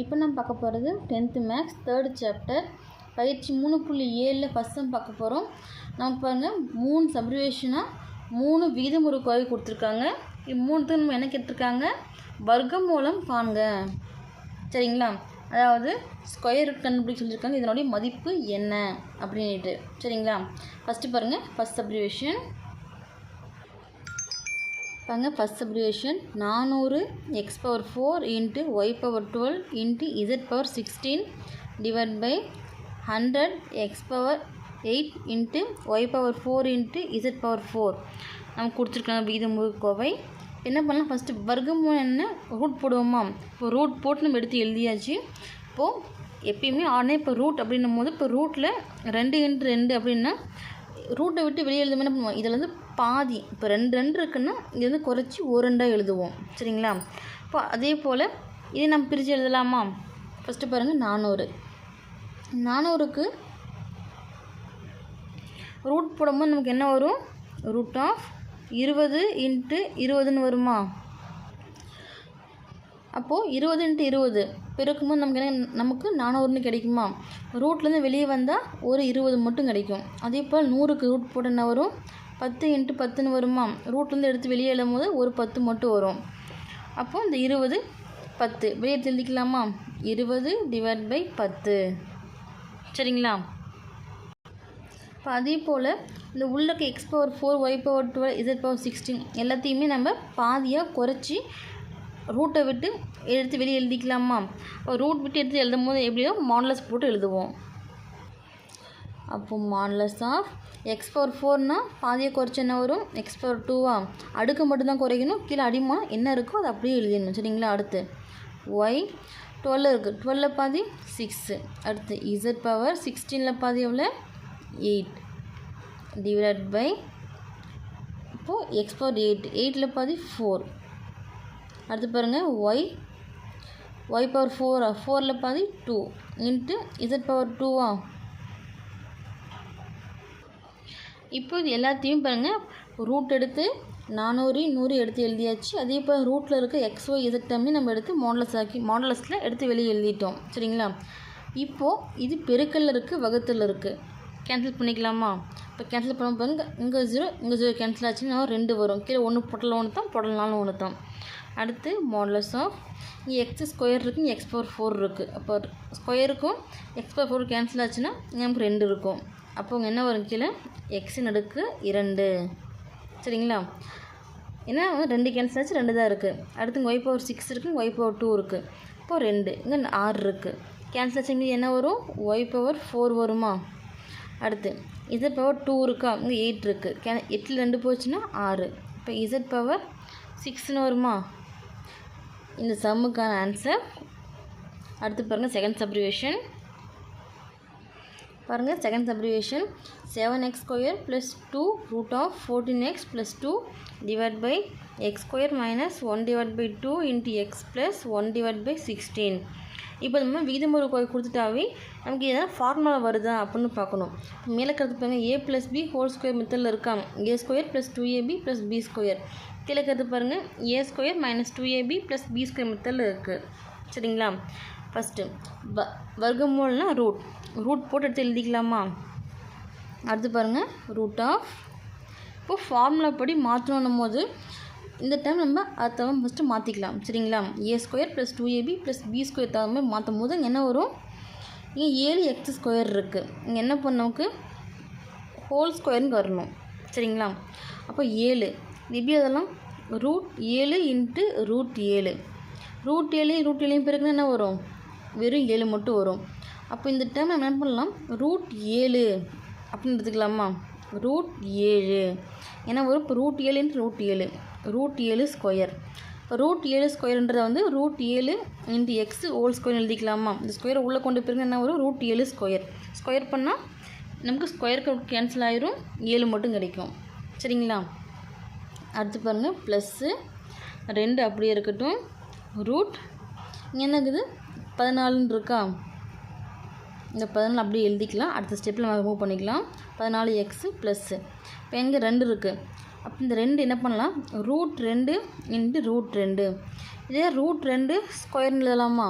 இப்போ நம்ம பார்க்க போகிறது டென்த்து மேக்ஸ் தேர்டு சாப்டர். பயிற்சி மூணு புள்ளி ஏழில் ஃபஸ்ட் சம் பார்க்க போகிறோம். நமக்கு பாருங்கள் மூணு சப்ரிவேஷனாக மூணு வீதமுறு கோவை கொடுத்துருக்காங்க. இது மூணுத்துக்கு நம்ம என்ன கேட்டிருக்காங்க? வர்க்கம் மூலம் காண்க சரிங்களா? அதாவது ஸ்கொயர் ரூட் கண்டுபிடிக்க சொல்லியிருக்காங்க. இதனுடைய மதிப்பு என்ன? அப்படின்ட்டு சரிங்களா? ஃபஸ்ட்டு பாருங்கள் ஃபஸ்ட் சப்ரிவேஷன் பாருங்க ஃபஸ்ட் சப்ரிவேஷன் நானூறு x power four into y power twelve into z power sixteen divide by hundred x power eight into y power four into z power four நமக்கு கொடுத்துருக்காங்க விகிதமுறு கோவை. என்ன பண்ணலாம்? ஃபஸ்ட்டு வர்க்கமூலம் என்ன? ரூட் போடுவோமா? இப்போ ரூட் போட்டு நம்ம எடுத்து எழுதியாச்சு. இப்போது எப்பயுமே ஆனால் இப்போ ரூட் அப்படின்னும் போது இப்போ ரூட்டில் ரெண்டு இன்ட்டு ரெண்டு அப்படின்னா ரூட்டை விட்டு வெளியே எழுதும் என்ன பண்ணுவோம்? இதில் வந்து பாதி இப்போ ரெண்டு ரெண்டு இருக்குன்னா இது வந்து குறைச்சி ஒரு ரெண்டாக எழுதுவோம். சரிங்களா? இப்போ அதே போல் இதை நம்ம பிரித்து எழுதலாமா? ஃபஸ்ட்டு பாருங்கள் நானூறு. நானூறுக்கு ரூட் போடும்போது நமக்கு என்ன வரும்? ரூட் ஆஃப் இருபது இன்ட்டு இருபதுன்னு வருமா? அப்போது இருபது இன்ட்டு இருபது. பிறக்கும்போது நமக்கு என்ன நமக்கு நானூறுன்னு கிடைக்குமா? ரூட்லேருந்து வெளியே வந்தால் ஒரு இருபது மட்டும் கிடைக்கும். அதே போல் நூறுக்கு ரூட் போட்டு என்ன வரும். பத்து இன்ட்டு பத்துன்னு வருமா? ரூட்லேருந்து எடுத்து வெளியே எழும்போது ஒரு பத்து மட்டும் வரும். அப்போது இந்த இருபது பத்து. வெளியே எழுதிக்கலாமா? இருபது டிவைட் பை பத்து. சரிங்களா? இப்போ அதே போல் இந்த உள்ளக்கு x power four y power twelve z power sixteen எல்லாத்தையுமே நம்ம பாதியாக குறைச்சி ரூட்டை விட்டு எடுத்து வெளியே எழுதிக்கலாமா? ரூட் விட்டு எடுத்து எழுதும் போது எப்படியோ மாடலஸ் போட்டு எழுதுவோம். அப்போ மாடலஸ் ஆஃப் எக்ஸ் பவர் ஃபோர்னால் பாதியை குறைச்சி என்ன வரும்? எக்ஸ் பவர் டூவா அடுக்கு மட்டும்தான் குறைக்கணும். கீழே அடிமா என்ன இருக்கோ அதை அப்படியே எழுதிடணும். சரிங்களா? அடுத்து ஒய் டுவெல் இருக்குது டுவெல்லில் பாதி சிக்ஸு அடுத்து இசட் பவர் சிக்ஸ்டீனில் பாதி எவ்வளோ எயிட் டிவைட் பை இப்போது எக்ஸ் பவர் எயிட் எயிட்டில் பாதி ஃபோர் அடுத்து பாருங்கள் ஒய் ஒய் பவர் ஃபோரா ஃபோரில் பாதி டூ இன்ட்டு இசட் பவர் டூவா இப்போ இது எல்லாத்தையும் பாருங்கள் ரூட் எடுத்து நானூறு நூறு எடுத்து எழுதியாச்சு. அதே போல் ரூட்டில் இருக்க எக்ஸ்ஓ இசட்டமே நம்ம எடுத்து மாடலஸ் ஆக்கி மாடலஸில் எடுத்து வெளியே எழுதிட்டோம். சரிங்களா? இப்போது இது பெருக்கல்ல இருக்குது வகுத்தில் இருக்குது கேன்சல் பண்ணிக்கலாமா? இப்போ கேன்சல் பண்ண பாருங்க இங்கே ஜீரோ இங்கே ஜீரோ கேன்சல் ஆச்சுன்னா ரெண்டு வரும். கீழே ஒன்று பொட்டல் ஒன்று தான் பொட்டல்னாலும் ஒன்று தான். அடுத்து மாடலஸ் இங்கே எக்ஸ் ஸ்கொயர் இருக்குது இங்கே எக்ஸ் பவர் ஃபோர் இருக்குது அப்போ ஸ்கொயருக்கும் எக்ஸ் பவர் ஃபோர் கேன்சல் ஆச்சுன்னா நமக்கு ரெண்டு இருக்கும். அப்போ இங்கே என்ன வரும் கீழே? எக்ஸின் அடுக்கு இரண்டு. சரிங்களா? ஏன்னா ரெண்டு கேன்சல் ஆச்சு ரெண்டு தான் இருக்குது அடுத்து இங்கே ஒய் பவர் சிக்ஸ் இருக்குது ஒய் பவர் டூ இருக்குது இப்போது ரெண்டு. இங்கே ஆறு இருக்குது கேன்சல் ஆச்சு இங்கே என்ன வரும்? ஒய் பவர் ஃபோர் வருமா? அடுத்து இசட் பவர் டூ இருக்கா? இங்கே எயிட் இருக்குது கே எட்டில் ரெண்டு போச்சுன்னா ஆறு. இப்போ இசட் பவர் சிக்ஸ்னு வருமா? இந்த சம்முக்கான ஆன்சர் அடுத்து பாருங்கள் செகண்ட் சப்ரிவேஷன் பாருங்கள் second subdivision seven x square plus two root of fourteen x plus two divide by x square minus one divide by two into x plus one divide by sixteen இப்போ நம்ம விகிதமுறை கோயில் கொடுத்துட்டாவே நமக்கு எதாவது formula வருதா அப்படின்னு பார்க்கணும். மேலே கருத்து பாருங்கள் a plus b whole square மெத்தடில் இருக்காங்க. A square plus two ab plus b square கீழே இருக்கிறது பாருங்கள் a square minus two ab plus b square மெத்தடில் இருக்குது சரிங்களா? ஃபஸ்ட்டு வ வர்க்கமூலம்னா ரூட் ரூட் போட்டு எடுத்து எழுதிக்கலாமா? அடுத்து பாருங்கள் ரூட் ஆஃப் இப்போது ஃபார்முலா படி மாற்றணும் போது இந்த டைம் நம்ம அதை ஃபஸ்ட்டு மாற்றிக்கலாம் சரிங்களா? A square plus two ab plus b square தகுந்த மாதிரி மாற்றும் போது இங்கே என்ன வரும்? இங்கே ஏழு எக்ஸ் ஸ்கொயர் இருக்குது இங்கே என்ன பண்ண நமக்கு? ஹோல் ஸ்கொயர்னு வரணும். சரிங்களா? அப்போ ஏழு. எப்படி அதெல்லாம் ரூட் ஏழு இன்ட்டு ரூட் ஏழு. ரூட் ஏழு ரூட் ஏழையும் பிறகு என்ன வரும்? வெறும் ஏழு மட்டும் வரும். அப்போ இந்த டைம் நம்ம என்ன பண்ணலாம்? ரூட் ஏழு அப்படின்னு எடுத்துக்கலாமா? ரூட் ஏழு. ஏன்னா வரும் இப்போ ரூட் ஏழு இன்ட்டு ரூட் ஏழு. ரூட் ஏழு ஸ்கொயர் இப்போ ரூட் ஏழு ஸ்கொயர்ன்றதை வந்து ரூட் ஏழு இன்ட்டு எக்ஸ் ஹோல் ஸ்கொயர் எழுதிக்கலாமா? இந்த ஸ்கொயரை உள்ளே கொண்டு பிறகு என்ன வரும்? ரூட் ஏழு ஸ்கொயர் ஸ்கொயர் பண்ணால் நமக்கு ஸ்கொயர் கேன்சல் ஆயிரும். ஏழு மட்டும் கிடைக்கும். சரிங்களா? அடுத்து பாருங்கள் ப்ளஸ்ஸு. ரெண்டு அப்படியே இருக்கட்டும். ரூட். இங்கே என்ன இருக்குது பதினாலுன்னு இருக்கா? இந்த பதினாலு அப்படியே எழுதிக்கலாம். அடுத்த ஸ்டெப்பில் நம்ம மூவ் பண்ணிக்கலாம். பதினாலு எக்ஸு ப்ளஸ்ஸு இப்போ எங்கே ரெண்டு இருக்குது அப்போ இந்த ரெண்டு என்ன பண்ணலாம்? ரூட் ரெண்டு இன்ட்டு ரூட் ரெண்டு. இதே ரூட் ரெண்டு ஸ்கொயர்னு எழுதலாமா?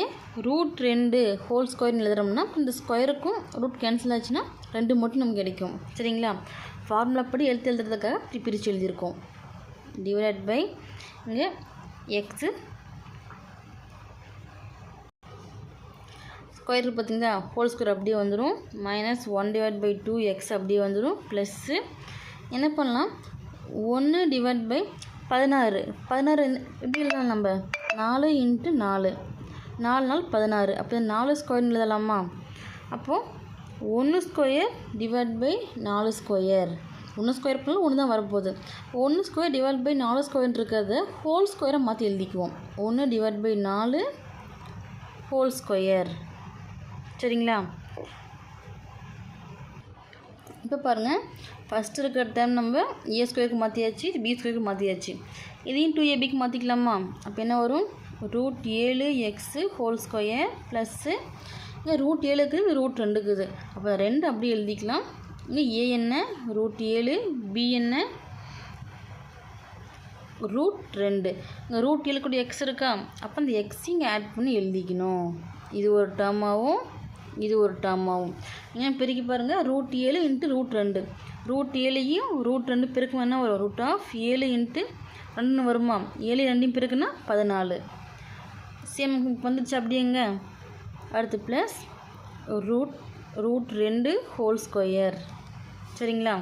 ஏன் ரூட் ரெண்டு ஹோல் ஸ்கொயர்னு எழுதுறோம்னா இந்த ஸ்கொயருக்கும் ரூட் கேன்சல் ஆச்சுன்னா ரெண்டு மட்டும் நமக்கு கிடைக்கும். சரிங்களா? ஃபார்முலா படி எழுத்து எழுதுறதுக்காக இப்படி பிரித்து எழுதியிருக்கோம். டிவைட் பை இங்கே எக்ஸு ஸ்கொயர் பார்த்திங்கன்னா ஹோல் ஸ்கொயர் அப்படியே வந்துடும் minus one divide by two x அப்படியே வந்துடும் ப்ளஸ்ஸு என்ன பண்ணலாம்? ஒன்று டிவைட் பை பதினாறு. பதினாறு எப்படி எழுதலாம் நம்ம? நாலு இன்ட்டு நாலு. நாலு நாள் பதினாறு. அப்போ நாலு ஸ்கொயர் எழுதலாமா? அப்போது ஒன்று ஸ்கொயர் டிவைட் பை நாலு ஸ்கொயர் ஒன்று ஸ்கொயர் பண்ணால் ஒன்று தான் வரப்போகுது. ஒன்று ஸ்கொயர் டிவைட் பை நாலு ஸ்கொயர் இருக்கிறது ஹோல் ஸ்கொயரை மாற்றி எழுதிக்குவோம். ஒன்று டிவைட் பை நாலு ஹோல் ஸ்கொயர் சரிங்களா? இப்போ பாருங்கள் ஃபஸ்ட் இருக்கிற டைம் நம்ம ஏ ஸ்கொயருக்கு மாற்றியாச்சு பி ஸ்கொயருக்கு மாற்றியாச்சு இதையும் டூ ஏபிக்கு மாற்றிக்கலாமா அப்போ என்ன வரும்? ரூட் ஏழு எக்ஸு ஹோல் ஸ்கொயர் ப்ளஸ்ஸு இங்கே ரூட் ஏழு இருக்குது இங்கே ரூட் ரெண்டு இருக்குது. அப்போ ரெண்டு அப்படியே எழுதிக்கலாம். இங்கே ஏ என்ன? ரூட் ஏழு பி என்ன? ரூட் ரெண்டு. இங்கே ரூட் ஏழு கூட எக்ஸ் இருக்கா? அப்போ அந்த எக்ஸ் இங்கே ஆட் பண்ணி எழுதிக்கணும். இது ஒரு டேர்மாகவும் இது ஒரு டேர்மாகவும் ஏன் பெருக்கி பாருங்கள் ரூட் ஏழு இன்ட்டு ரூட் ரெண்டு. ரூட் ஏழையும் ரூட் ரெண்டு பெருக்கும்? என்ன வரும்? ரூட் ஆஃப் ஏழு இன்ட்டு ரெண்டுன்னு வருமா? ஏழு ரெண்டையும் பிறகுனா பதினாலு. சேம் வந்துடுச்சு அப்படியேங்க அடுத்து ப்ளஸ் ரூட் ரூட் ரெண்டு ஹோல் ஸ்கொயர் சரிங்களா?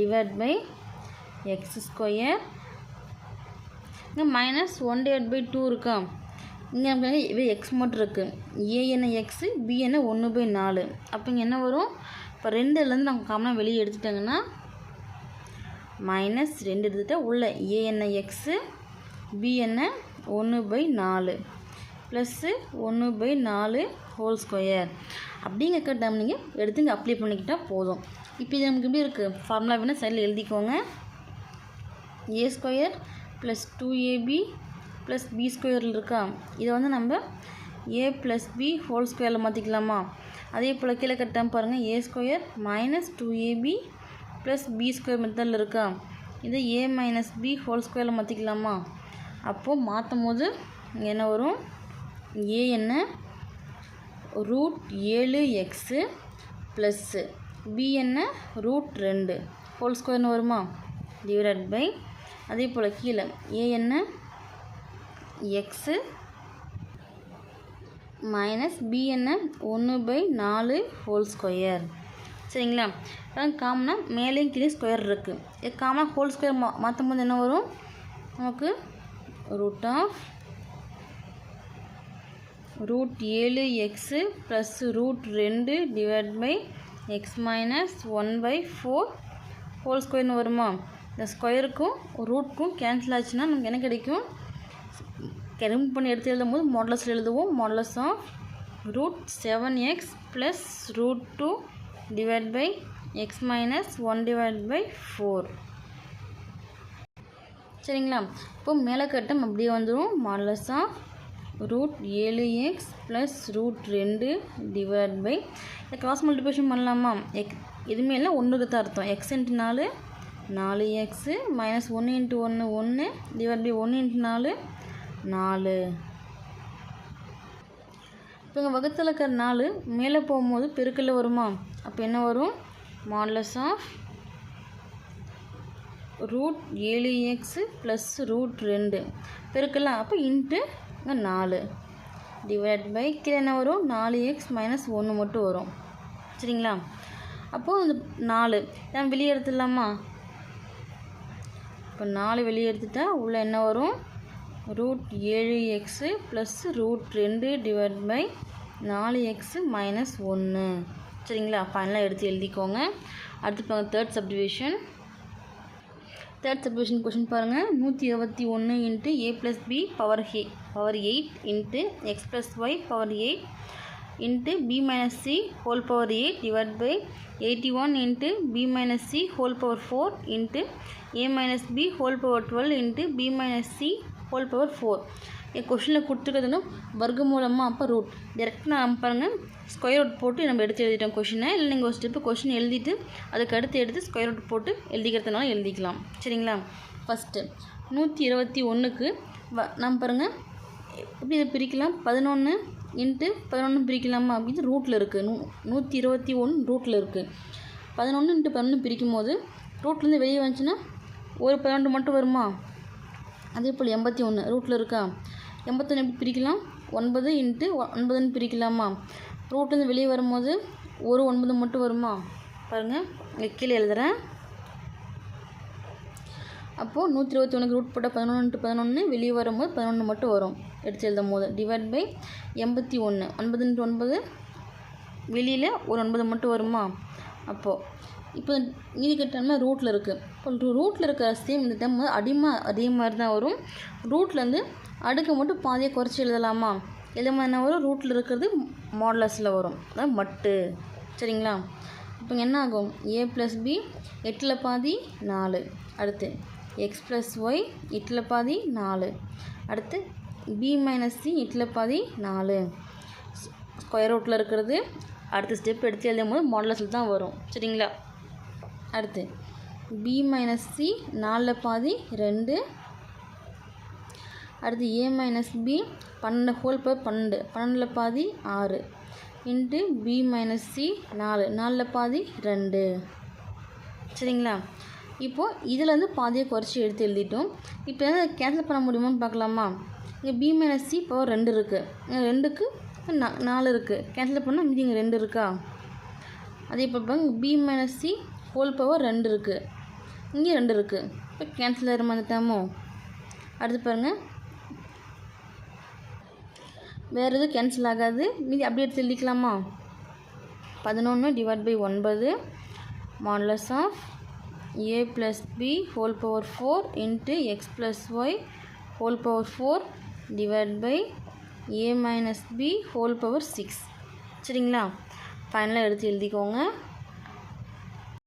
டிவைட் பை எக்ஸ் ஸ்கொயர் இங்கே minus one divide by two இருக்கா? இங்கே நமக்கு இது எக்ஸ் மட்டும் இருக்குது ஏ என்ன எக்ஸு பி என்ன ஒன்று பை நாலு. அப்போ இங்கே என்ன வரும்? இப்போ ரெண்டுலேருந்து நம்ம காமனாக வெளியே எடுத்துட்டாங்கன்னா மைனஸ் ரெண்டு எடுத்துகிட்டா உள்ள ஏ என்ன எக்ஸு பி என்ன ஒன்று பை நாலு. ப்ளஸ்ஸு ஒன்று பை நாலு ஹோல் ஸ்கொயர். அப்படிங்கிற டேம் நீங்கள் எடுத்து இங்கே அப்ளை பண்ணிக்கிட்டால் போதும். இப்போ இது நமக்கு எப்படி இருக்குது ஃபார்முலா வேணால் சைடில் எழுதிக்கோங்க. A square plus two a b plus b ஸ்கொயரில் இருக்கா? இதை வந்து நம்ம ஏ ப்ளஸ் பி ஹோல் ஸ்கொயரில் மாற்றிக்கலாமா அதே போல் கீழே கட்டம் பாருங்கள் a square minus two ab plus b square மெத்தடில் இருக்கா? இதை ஏ மைனஸ் பி ஹோல் ஸ்கொயரில் மாற்றிக்கலாமா அப்போது மாற்றும் போது என்ன வரும்? ஏ என்ன? ரூட் ஏழு எக்ஸு ப்ளஸ்ஸு பி என்ன? ரூட் ரெண்டு. ஹோல் ஸ்கொயர்னு வருமா? டிவைட் பை அதே போல் கீழே. ஏ என்ன? எக்ஸு மைனஸ் பி என்ன? ஒன்று பை நாலு ஹோல் ஸ்கொயர் சரிங்களா? அதான் காமனாக மேலேயும் கீழே ஸ்கொயர் இருக்குது இது காமனாக ஹோல் ஸ்கொயர் மா மாற்றும் போது என்ன வரும்? நமக்கு ரூட் ஆஃப் ரூட் ஏழு எக்ஸு ப்ளஸ் ரூட் ரெண்டு divide by x minus one by four whole ஸ்கொயர்னு வருமா? இந்த ஸ்கொயருக்கும் ரூட்க்கும் கேன்சல் ஆச்சுன்னா நமக்கு என்ன கிடைக்கும்? ரிமூவ் பண்ணி எடுத்து எழுதும் போது மாடலஸில் எழுதுவோம். Modulus of root seven x plus root two divide by x minus one divide by four சரிங்களா? இப்போ மேலே கட்டம் அப்படியே வந்துடும் மாடலஸ் ஆஃப் ரூட் ஏழு எக்ஸ் ப்ளஸ் ரூட் ரெண்டு டிவைட் பை இந்த கிராஸ் மல்டிபிகேஷன் பண்ணலாமா? எக் எதுவுமே இல்லை ஒன்றுக்கு தான் அர்த்தம். எக்ஸ் இன்ட்டு நாலு நாலு எக்ஸு மைனஸ் ஒன்று இன்ட்டு ஒன்று ஒன்று டிவைட் பை ஒன்று இன்ட்டு நாலு நாலு. இப்போ இங்கே வகுத்தில் இருக்கிற நாலு மேலே போகும்போது பெருக்கல்ல வருமா? அப்போ என்ன வரும்? மாடலஸ் ஆஃப் ரூட் ஏழு எக்ஸு ப்ளஸ் ரூட் ரெண்டு. பெருக்கலாம் அப்போ இன்ட்டு இங்கே நாலு. டிவைட் பை கீழே என்ன வரும்? நாலு எக்ஸ் மைனஸ் ஒன்று மட்டும் வரும். சரிங்களா? அப்போது இந்த நாலு. நம்ம வெளியே எடுத்துடலாமா? இப்போ நாலு வெளியே எடுத்துட்டா உள்ளே என்ன வரும்? ரூட் ஏழு எக்ஸு ப்ளஸ் ரூட் ரெண்டு டிவைட் பை நாலு எக்ஸு மைனஸ் ஒன்று சரிங்களா? ஃபைனலாக எடுத்து எழுதிக்கோங்க. அடுத்து பாருங்கள் third subdivision third subdivision question பாருங்கள் நூற்றி இருபத்தி ஒன்று into a plus b power hey power eight into x plus y power eight into b minus c whole power eight divide by eighty one into b minus c whole power four into a minus b whole power twelve into b minus c whole power four என் கொஷினில் கொடுத்துருக்கிறதுனா வர்க்க மூலமாக அப்போ root டேரெக்டாக நான் பாருங்கள் square root போட்டு நம்ம எடுத்து எழுதிட்டோம் கொஷினை இல்லை நீங்கள் ஒரு ஸ்டெப்பு கொஷின் எழுதிட்டு அதுக்கு அடுத்து எடுத்து ஸ்கொயர் ரூட் போட்டு எழுதிக்கிறதுனால எழுதிக்கலாம். சரிங்களா? ஃபஸ்ட்டு நூற்றி இருபத்தி ஒன்றுக்கு வ நம்ம பாருங்கள் எப்படி இதை பிரிக்கலாம்? பதினொன்று இன்ட்டு பதினொன்று பிரிக்கலாமா? அப்படின்னு ரூட்டில் இருக்குது நூ நூற்றி இருபத்தி ஒன்று ரூட்டில் இருக்குது பதினொன்று இன்ட்டு பதினொன்று பிரிக்கும் போது ரூட்லேருந்து வெளியே வந்துச்சுன்னா ஒரு பன்னெண்டு மட்டும் வருமா? அதே போல் எண்பத்தி ஒன்று ரூட்டில் இருக்கா? எண்பத்தொன்று எப்படி பிரிக்கலாம்? ஒன்பது இன்ட்டு ஒன்பதுன்னு பிரிக்கலாமா? ரூட்லேருந்து வெளியே வரும்போது ஒரு ஒன்பது மட்டும் வருமா? பாருங்கள் இங்கே கீழே எழுதுகிறேன் அப்போது நூற்றி இருபத்தி ஒன்றுக்கு ரூட் போட்டால் பதினொன்று இன்ட்டு பதினொன்று வெளியே வரும்போது பதினொன்று மட்டும் வரும். எடுத்து எழுதும் போது டிவைட் பை எண்பத்தி ஒன்று ஒன்பது இன்ட்டு ஒன்பது வெளியில் ஒரு ஒன்பது மட்டும் வருமா? அப்போது இப்போ மீதி கட்டணம்னா ரூட்டில் இருக்குது இப்போ ரூட்டில் இருக்கிற சேம் இந்த டைம் வந்து அடிமா அதே மாதிரி தான் வரும். ரூட்லேருந்து அடுக்க மட்டும் பாதியை குறைச்சி எழுதலாமா? எது என்ன வரும். ரூட்டில் இருக்கிறது மாடலஸில் வரும். அதான் மட்டு. சரிங்களா? இப்போ என்ன ஆகும்? ஏ ப்ளஸ் பி எட்டில் பாதி நாலு. அடுத்து எக்ஸ் ப்ளஸ் ஒய் எட்டில் பாதி நாலு. அடுத்து பி மைனஸ் சி எட்டில் பாதி நாலு. ஸ்கொயர் ரூட்டில் இருக்கிறது அடுத்த ஸ்டெப் எடுத்து எழுதும் போது மாடலஸில் தான் வரும். சரிங்களா? அடுத்து பி மைனஸ் சி நாலில் பாதி ரெண்டு. அடுத்து ஏ மைனஸ் பி பன்னெண்டு ஹோல் பவர் பன்னெண்டு. பன்னெண்டில் பாதி ஆறு. இன்ட்டு பி மைனஸ் சி நாலு. நாலில் பாதி ரெண்டு. சரிங்களா? இப்போது இதுலேருந்து பாதியை குறைச்சி எடுத்து எழுதிட்டோம். இப்போ எதாவது கேன்சல் பண்ண முடியுமான்னு பார்க்கலாமா? இங்கே பி மைனஸ் சி பவர் ரெண்டு இருக்குது ரெண்டுக்கு நாலு இருக்குது கேன்சல் பண்ணால் மீதி இங்கே ரெண்டு இருக்கா? அதே இப்போ பாருங்க b minus c whole power ரெண்டு இருக்குது இங்கே ரெண்டு இருக்குது இப்போ கேன்சல் ஆகிற மாதிரி டேமோ அடுத்து பாருங்கள் வேறு எதுவும் கேன்சல் ஆகாது. மீதி அப்படியே எடுத்து எழுதிக்கலாமா? பதினொன்று டிவைட் பை ஒன்பது modulus of a plus b whole power four into x plus y whole power four divide by a minus b whole power six சரிங்களா? ஃபைனலாக எடுத்து எழுதிக்கோங்க.